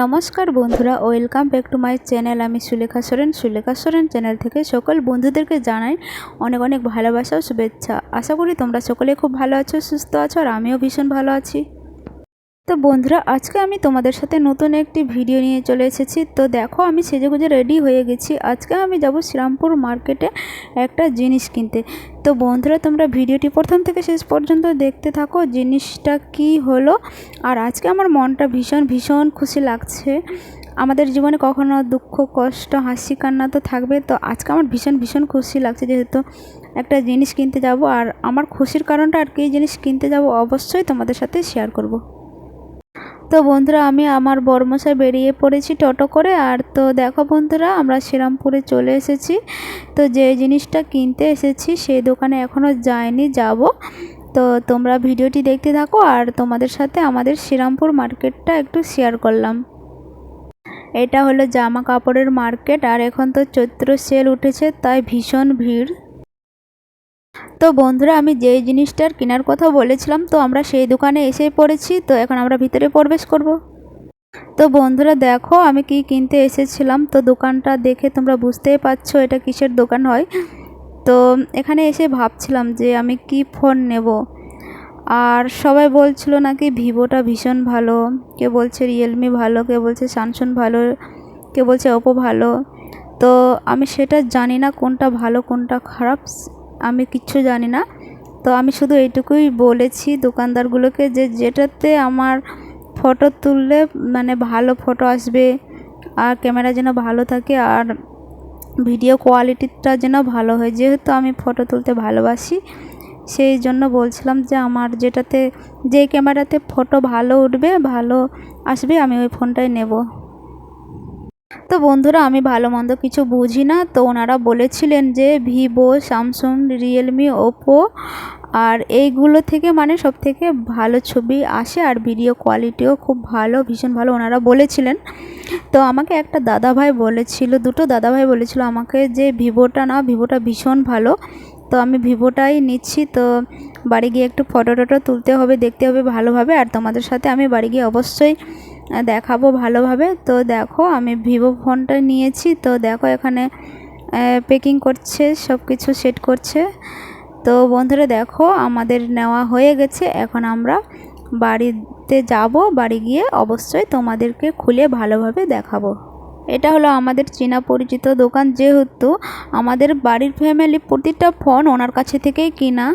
নমস্কার বন্ধুরা, welcome back to my channel. আমি সুলেখা সোরেন। সুলেখা সোরেন চ্যানেল থেকে সকল বন্ধুদেরকে জানাই অনেক অনেক ভালোবাসা ও শুভেচ্ছা। আশা করি তোমরা সকলে খুব ভালো আছো, সুস্থ আছো, আর আমিও ভীষণ ভালো আছি। তো বন্ধুরা, আজকে আমি তোমাদের সাথে নতুন একটি ভিডিও নিয়ে চলে এসেছি। তো দেখো, আমি সেজেগুজে রেডি হয়ে গেছি। আজকে আমি যাব শ্রীরামপুর মার্কেটে একটা জিনিস কিনতে। তো বন্ধুরা, তোমরা ভিডিওটি প্রথম থেকে শেষ পর্যন্ত দেখতে থাকো, জিনিসটা কি হলো। আর আজকে আমার মনটা ভীষণ ভীষণ খুশি লাগছে। আমাদের জীবনে কখনো দুঃখ, কষ্ট, হাসি, কান্না তো থাকবে। তো আজকে আমার ভীষণ ভীষণ খুশি লাগছে যেহেতু একটা জিনিস কিনতে যাব। আর আমার খুশির কারণটা আর কি জিনিস কিনতে যাব, অবশ্যই তোমাদের সাথে শেয়ার করব। তো বন্ধুরা, আমি আমার বর্মশায় বেরিয়ে পড়েছি টোটো করে। আর তো দেখো বন্ধুরা, আমরা শ্রীরামপুরে চলে এসেছি। তো যে জিনিসটা কিনতে এসেছি, সেই দোকানে এখনও যায়নি যাব। তো তোমরা ভিডিওটি দেখতে থাকো, আর তোমাদের সাথে আমাদের শ্রীরামপুর মার্কেটটা একটু শেয়ার করলাম। এটা হলো জামা কাপড়ের মার্কেট, আর এখন তো চৈত্র সেল উঠেছে, তাই ভীষণ ভিড়। তো বন্ধুরা, আমি যেই জিনিসটার কেনার কথা বলেছিলাম, তো আমরা সেই দোকানে এসেই পড়েছি, তো এখন আমরা ভিতরে প্রবেশ করব। তো বন্ধুরা, দেখো আমি কি কিনতে এসেছিলাম। তো দোকানটা দেখে তোমরা বুঝতেই পারছ এটা কিসের দোকান হয়। তো এখানে এসে ভাবছিলাম যে আমি কি ফোন নেব। আর সবাই বলছিল নাকি ভিভোটা ভীষণ ভালো কে বলছে রিয়েলমি ভালো কে বলছে স্যামসুং ভালো কে বলছে ওপো ভালো। তো আমি সেটা জানি না কোনটা ভালো, কোনটা খারাপ। আমি কিচ্ছু জানি না। তো আমি শুধু এইটুকুই বলেছি দোকানদারগুলোকে যে যেটাতে আমার ফটো তুললে মানে ভালো ফটো আসবে, আর ক্যামেরা যেন ভালো থাকে, আর ভিডিও কোয়ালিটিটা যেন ভালো হয়। যেহেতু আমি ফটো তুলতে ভালোবাসি, সেই জন্য বলছিলাম যে আমার যেটাতে, যে ক্যামেরাতে ফটো ভালো উঠবে, ভালো আসবে, আমি ওই ফোনটাই নেব। তো বন্ধুরা, আমি ভালো মন্দ কিছু বুঝি না। তো ওনারা বলেছিলেন যে, ভিভো, স্যামসুং, রিয়েলমি, ওপো আর এইগুলো থেকে মানে সব থেকে ভালো ছবি আসে আর ভিডিও কোয়ালিটিও খুব ভালো, ভীষণ ভালো ওনারা বলেছিলেন। তো আমাকে একটা দাদাভাই বলেছিল, দুটো দাদাভাই বলেছিল আমাকে যে, ভিভোটা না, ভিভোটা ভীষণ ভালো। তো আমি ভিভোটাই নিচ্ছি, তো বাড়ি গিয়ে একটু ফটো টটো তুলতে হবে, দেখতে হবে ভালোভাবে। আর তোমাদের সাথে আমি বাড়ি গিয়ে অবশ্যই দেখাবো ভালোভাবে। তো দেখো, আমি ভিভো ফোনটা নিয়েছি। তো দেখো, এখানে প্যাকিং করছে সব কিছু সেট করছে। তো বন্ধুরা, দেখো, আমাদের নেওয়া হয়ে গেছে। এখন আমরা বাড়িতে যাব। বাড়ি গিয়ে অবশ্যই তোমাদেরকে খুলে ভালোভাবে দেখাবো। এটা হলো আমাদের চেনা পরিচিত দোকান। যেহেতু আমাদের বাড়ির ফ্যামিলি প্রতিটা ফোন ওনার কাছে থেকেই কিনা।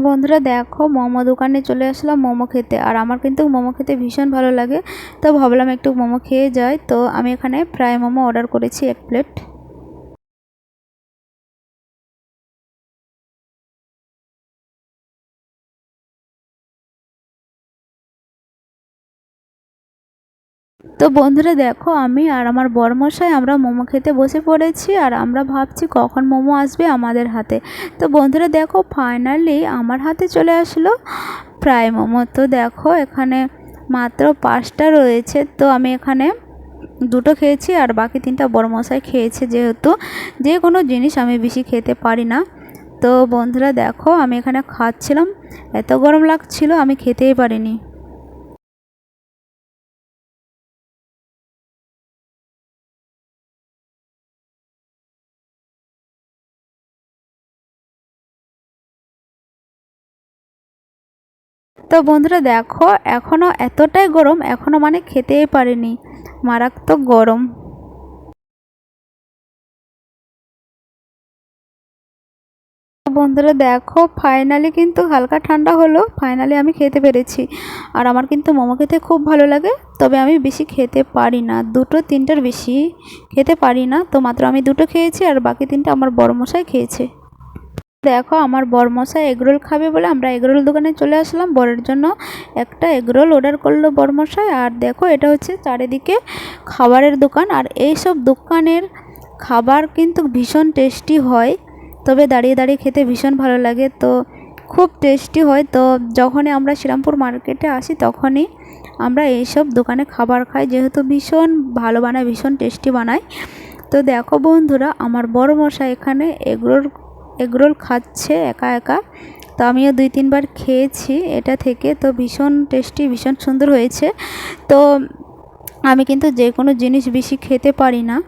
বন্ধুরা, দেখো মোমো দোকানে চলে আসলাম মোমো খেতে। আর আমার কিন্তু মোমো খেতে ভীষণ ভালো লাগে। তো ভাবলাম একটু মোমো খেয়ে যাই। তো আমি এখানে ফ্রাই মোমো অর্ডার করেছি এক প্লেট। তো বন্ধুরা দেখো, আমি আর আমার বরমশাই আমরা মোমো খেতে বসে পড়েছি আর আমরা ভাবছি কখন মোমো আসবে আমাদের হাতে। তো বন্ধুরা দেখো ফাইনালি আমার হাতে চলে আসলো ফ্রাই মোমো। তো দেখো, এখানে মাত্র পাঁচটা রয়েছে। তো আমি এখানে দুটো খেয়েছি আর বাকি তিনটা বরমশাই খেয়েছে যেহেতু। যে কোনো জিনিস আমি বেশি খেতে পারি না। তো বন্ধুরা দেখো, আমি এখানে খাচ্ছিলাম। এত গরম লাগছিল, আমি খেতেই পারিনি। তো বন্ধুরা দেখো এখনও এতটাই গরম এখনও মানে খেতেই পারিনি। মারাত্মক গরম। বন্ধুরা দেখো ফাইনালি কিন্তু হালকা ঠান্ডা হলো ফাইনালি আমি খেতে পেরেছি। আর আমার কিন্তু মোমো খেতে খুব ভালো লাগে, তবে আমি বেশি খেতে পারি না, দুটো তিনটার বেশি খেতে পারি না। তো মাত্র আমি দুটো খেয়েছি, আর বাকি তিনটা আমার বড় মশাই খেয়েছে। দেখো আমার বরমশাই এগরোল খাবে বলে আমরা এগরোল দোকানে চলে আসলাম। বরের জন্য একটা এগরোল অর্ডার করল বরমশাই। আর দেখো এটা হচ্ছে চারিদিকে খাবারের দোকান। আর এই সব দোকানের খাবার কিন্তু ভীষণ টেস্টি হয়। তবে দাঁড়িয়ে দাঁড়িয়ে খেতে ভীষণ ভালো লাগে। তো খুব টেস্টি হয়। তো যখনই আমরা শ্রীরামপুর মার্কেটে আসি তখনই আমরা এইসব দোকানে খাবার খাই। যেহেতু ভীষণ ভালো বানায়, ভীষণ টেস্টি বানায়। তো দেখো বন্ধুরা, আমার বড় মশা এখানে এগরোল এগরোল খাচ্ছে একা একা। তো আমিও দুই তিনবার খেয়েছি এটা থেকে। তো ভীষণ টেস্টি, ভীষণ সুন্দর হয়েছে। তো আমি কিন্তু যে কোনো জিনিস বেশি খেতে পারি না।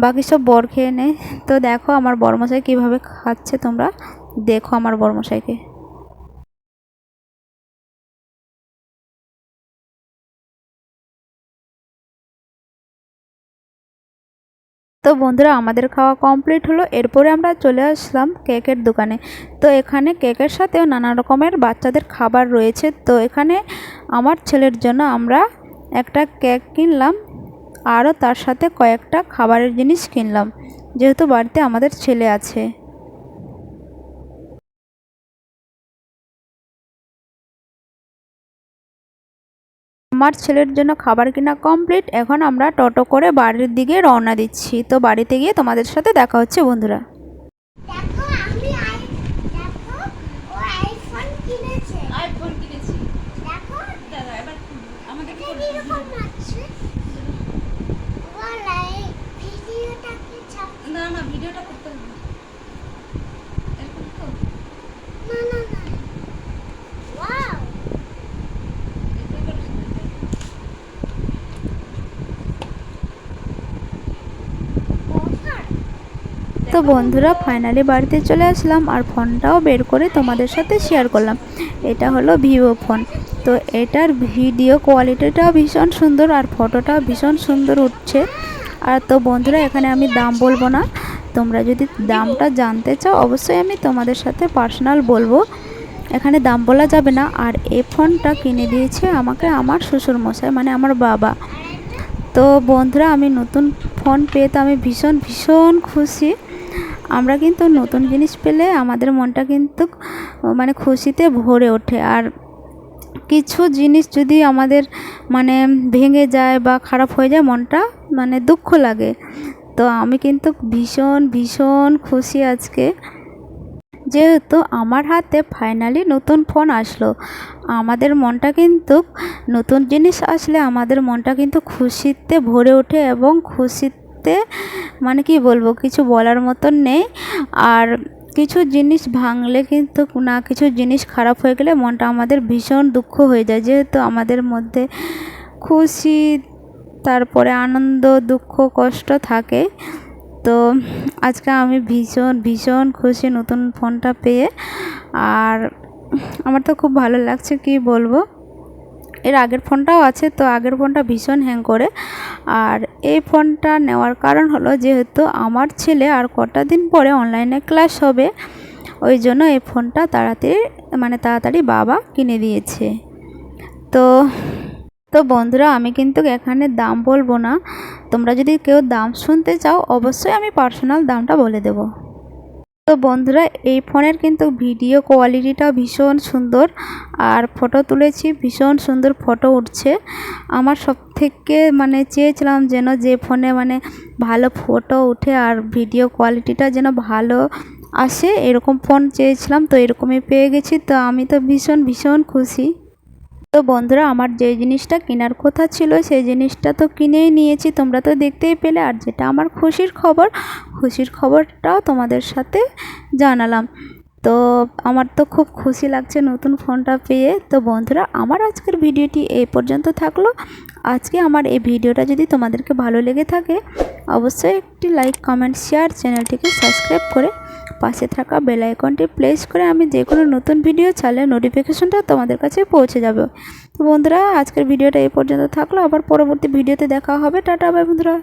বাকি সব বর খেয়ে নেয়। তো দেখো আমার বরমশাই কীভাবে খাচ্ছে তোমরা। দেখো আমার বরমশাইকে। তো বন্ধুরা, আমাদের খাওয়া কমপ্লিট হলো। এরপরে আমরা চলে আসলাম কেকের দোকানে। তো এখানে কেকের সাথেও নানা রকমের বাচ্চাদের খাবার রয়েছে। তো এখানে আমার ছেলের জন্য আমরা একটা কেক কিনলাম, আরও তার সাথে কয়েকটা খাবারের জিনিস কিনলাম। যেহেতু বাড়িতে আমাদের ছেলে আছে। আমার ছেলের জন্য খাবার কিনা কমপ্লিট এখন আমরা টোটো করে বাড়ির দিকে রওনা দিচ্ছি। তো বাড়িতে গিয়ে তোমাদের সাথে দেখা হচ্ছে, বন্ধুরা দেখো আমি আই দেখো ও আইফোন কিনেছে আইফোন কিনেছি দেখো দাদা এবার আমাকে কি এটা কীরকম লাগছে বলাই ভিডিওটা কি ছাপ না না ভিডিওটা করতে হবে না। এরকম তো না না না ওয়াও এরকম করে শুনতে হবে। অফার তো বন্ধুরা ফাইনালি বাড়িতে চলে আসলাম আর ফোনটাও বের করে তোমাদের সাথে শেয়ার করলাম। এটা হলো ভিভো ফোন তো এটার ভিডিও কোয়ালিটিটাও ভীষণ সুন্দর আর ফটোটাও ভীষণ সুন্দর উঠছে। আর তো বন্ধুরা, এখানে আমি দাম বলব না। তোমরা যদি দামটা জানতে চাও, অবশ্যই আমি তোমাদের সাথে পার্সোনাল বলব। এখানে দাম বলা যাবে না। আর এ ফোনটা কিনে দিয়েছে আমাকে আমার শ্বশুর মশাই মানে আমার বাবা। তো বন্ধুরা, আমি নতুন ফোন পেয়ে তো আমি ভীষণ ভীষণ খুশি। আমরা কিন্তু নতুন জিনিস পেলে আমাদের মনটা কিন্তু মানে খুশিতে ভরে ওঠে। আর কিছু জিনিস যদি আমাদের মানে ভেঙে যায় বা খারাপ হয়ে যায়, মনটা মানে দুঃখ লাগে। তো আমি কিন্তু ভীষণ ভীষণ খুশি আজকে। যেহেতু আমার হাতে ফাইনালি নতুন ফোন আসলো, আমাদের মনটা কিন্তু নতুন জিনিস আসলে আমাদের মনটা কিন্তু খুশিতে ভরে ওঠে এবং খুশিতে মানে কি বলব, কিছু বলার মতন নেই। আর কিছু জিনিস ভাঙলে কিন্তু না, কিছু জিনিস খারাপ হয়ে গেলে মনটা আমাদের ভীষণ দুঃখ হয়ে যায়। যেহেতু আমাদের মধ্যে খুশি, তারপরে আনন্দ, দুঃখ, কষ্ট থাকে। তো আজকে আমি ভীষণ ভীষণ খুশি নতুন ফোনটা পেয়ে। আর আমার তো খুব ভালো লাগছে, কি বলব? এর আগের ফোনটাও আছে, তো আগের ফোনটা ভীষণ হ্যাং করে। আর এই ফোনটা নেওয়ার কারণ হলো যেহেতু আমার ছেলে আর কটা দিন পরে অনলাইনে ক্লাস হবে, ওই জন্য এই ফোনটা তাড়াতাড়ি মানে তাড়াতাড়ি বাবা কিনে দিয়েছে। তো তো বন্ধুরা, আমি কিন্তু এখানে দাম বলব না। তোমরা যদি কেউ দাম শুনতে চাও, অবশ্যই আমি পার্সোনাল দামটা বলে দেবো। তো বন্ধুরা, এই ফোনের কিন্তু ভিডিও কোয়ালিটিটা ভীষণ সুন্দর আর ফটো তুলেছি, ভীষণ সুন্দর ফটো উঠছে। আমার সব থেকে মানে চেয়েছিলাম যেন যে ফোনে মানে ভালো ফটো উঠে আর ভিডিও কোয়ালিটিটা যেন ভালো আসে, এরকম ফোন চেয়েছিলাম, তো এরকমই পেয়ে গেছি। তো আমি তো ভীষণ ভীষণ খুশি। তো বন্ধুরা, আমার যে জিনিসটা কেনার কথা ছিল, সেই জিনিসটা তো কিনেই নিয়েছি। তোমরা তো দেখতেই পেলে। আর যেটা আমার খুশির খবর, খুশির খবরটাও তোমাদের সাথে জানালাম। তো আমার তো খুব খুশি লাগছে নতুন ফোনটা পেয়ে। তো বন্ধুরা, আমার আজকের ভিডিওটি এই পর্যন্ত থাকল। আজকে আমার এই ভিডিওটা যদি তোমাদেরকে ভালো লেগে থাকে, অবশ্যই একটি লাইক, কমেন্ট, শেয়ার চ্যানেলটিকে সাবস্ক্রাইব করে পাশে থাকা বেল আইকনটি প্লেস করে আমি যে কোনো নতুন ভিডিও চালে নোটিফিকেশনটা তোমাদের কাছে পৌঁছে যাবে। তো বন্ধুরা, আজকের ভিডিওটা এই পর্যন্ত থাকল। আবার পরবর্তী ভিডিওতে দেখা হবে। টাটা বাই বন্ধুরা।